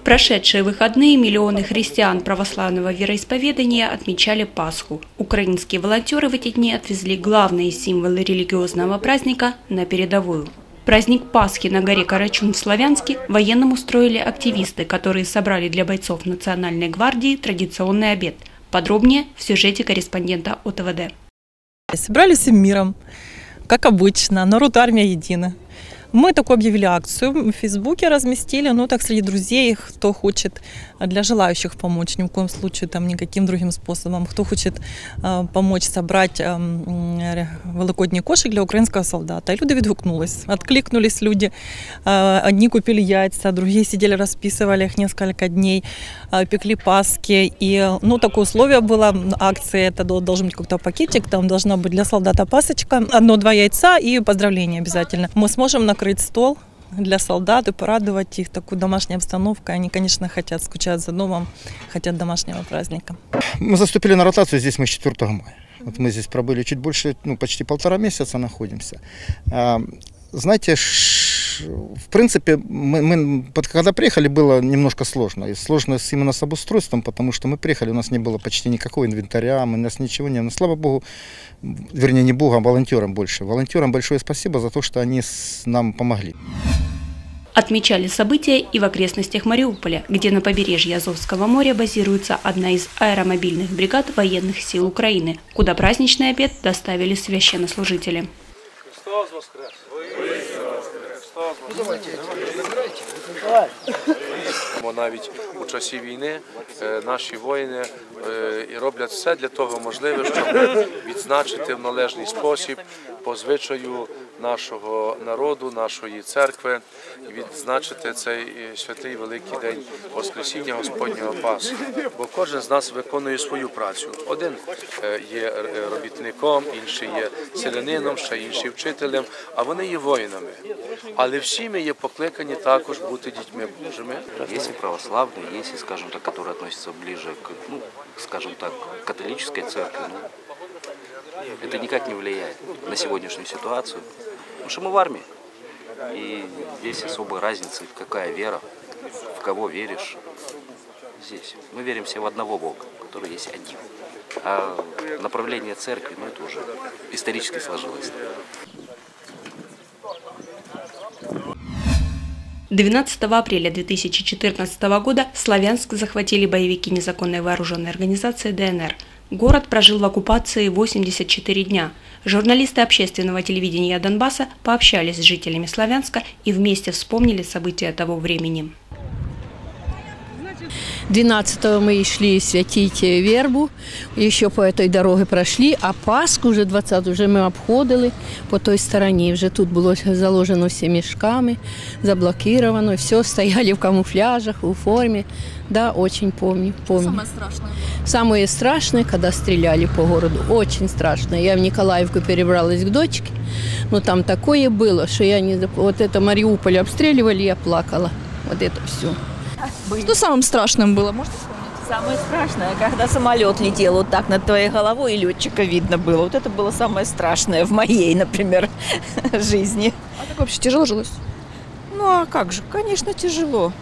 прошедшие выходные миллионы христиан православного вероисповедания отмечали Пасху. Украинские волонтеры в эти дни отвезли главные символы религиозного праздника на передовую. Праздник Пасхи на горе Карачун в Славянске военным устроили активисты, которые собрали для бойцов Национальной гвардии традиционный обед. Подробнее в сюжете корреспондента ОТВД. Собрались всем миром, как обычно, народ армия едина. Мы такую объявили акцию в Фейсбуке, разместили, ну так среди друзей, кто хочет, для желающих помочь, ни в коем случае там никаким другим способом, кто хочет э, помочь собрать э, великодний кошик для украинского солдата. И люди відгукнулись, откликнулись люди. Э, одни купили яйца, другие сидели, расписывали их несколько дней, э, пекли паски. И, ну, такое условие было акции, это должен быть какой-то пакетик, там должна быть для солдата пасочка, одно-два яйца и поздравления обязательно. Мы сможем накрыть стол для солдат и порадовать их такой домашней обстановкой. Они, конечно, хотят, скучать за домом, хотят домашнего праздника. Мы заступили на ротацию здесь мы с 4 мая. Вот мы здесь пробыли чуть больше, ну, почти полтора месяца находимся. Знаете, в принципе, мы, мы, когда приехали, было немножко сложно. И сложно именно с обустройством, потому что мы приехали, у нас не было почти никакого инвентаря, у нас ничего не было. Слава богу, вернее, не богу, а волонтерам больше. Волонтерам большое спасибо за то, что они нам помогли. Отмечали события и в окрестностях Мариуполя, где на побережье Азовского моря базируется одна из аэромобильных бригад военных сил Украины, куда праздничный обед доставили священнослужители. Христос воскрес! Навіть у часі війни наші воїни роблять все для того можливе, щоб відзначити в належний спосіб по звичаю нашого народу, нашої церкви, відзначити цей святий великий день Воскресіння Господнього Пасхи. Бо кожен з нас виконує свою працю. Один є робітником, інший є селянином, ще інший вчителем, а вони є воїнами. Але всі ми є покликані також бути дітьми Божими. Є і православні, є, скажімо так, які відносяться ближе к, ну, скажімо так, католической церкви. Ну, это никак не влияет на сегодняшнюю ситуацию. Потому что мы в армии. И здесь особой разницы, какая вера, в кого веришь. Здесь мы верим все в одного Бога, который есть один. А направление церкви, ну это уже исторически сложилось. 12 апреля 2014 года Славянск захватили боевики незаконной вооруженной организации ДНР – Город прожил в оккупации 84 дня. Журналисты общественного телевидения Донбасса пообщались с жителями Славянска и вместе вспомнили события того времени. 12-го мы шли святить вербу, еще по этой дороге прошли, а Пасху вже 20 вже ми обходили по той стороні. Вже тут було заложено все мешками, заблокировано, все, стояли в камуфляжах, у форме. Да, очень помню, помню. Самое страшное? Самое страшное, когда стреляли по городу. Очень страшно. Я в Николаевку перебралась к дочке, но там такое было, что я не... Вот это Мариуполь обстреливали, я плакала. Вот это все. Что самым страшным было? Можете вспомнить? Самое страшное, когда самолет летел вот так над твоей головой, и летчика видно было. Вот это было самое страшное в моей, например, жизни. А как вообще тяжело жилось? Ну а как же, конечно, тяжело.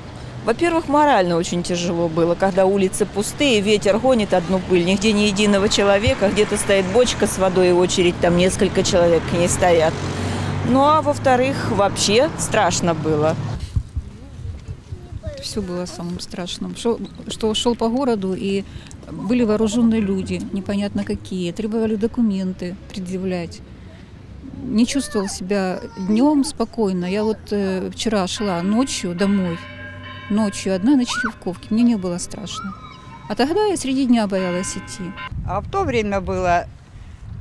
Во-первых, морально очень тяжело было, когда улицы пустые, ветер гонит одну пыль, нигде ни единого человека, где-то стоит бочка с водой и очередь, там несколько человек к ней стоят. Ну а во-вторых, вообще страшно было все было самым страшным. Шел, что шел по городу, и были вооруженные люди, непонятно какие, требовали документы предъявлять. Не чувствовал себя днем спокойно. Я вот э, вчера шла ночью домой, ночью одна на Черевковке, мне не было страшно. А тогда я среди дня боялась идти. А в то время было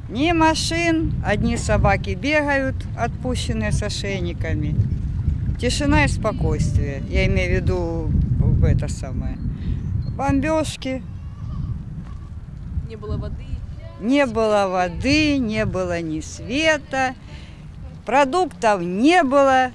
ни машин, одни собаки бегают, отпущенные с ошейниками. Тишина и спокойствие. Я имею в виду в это самое. Бомбежки. Не было воды. Не было воды, не было ни света, продуктов не было.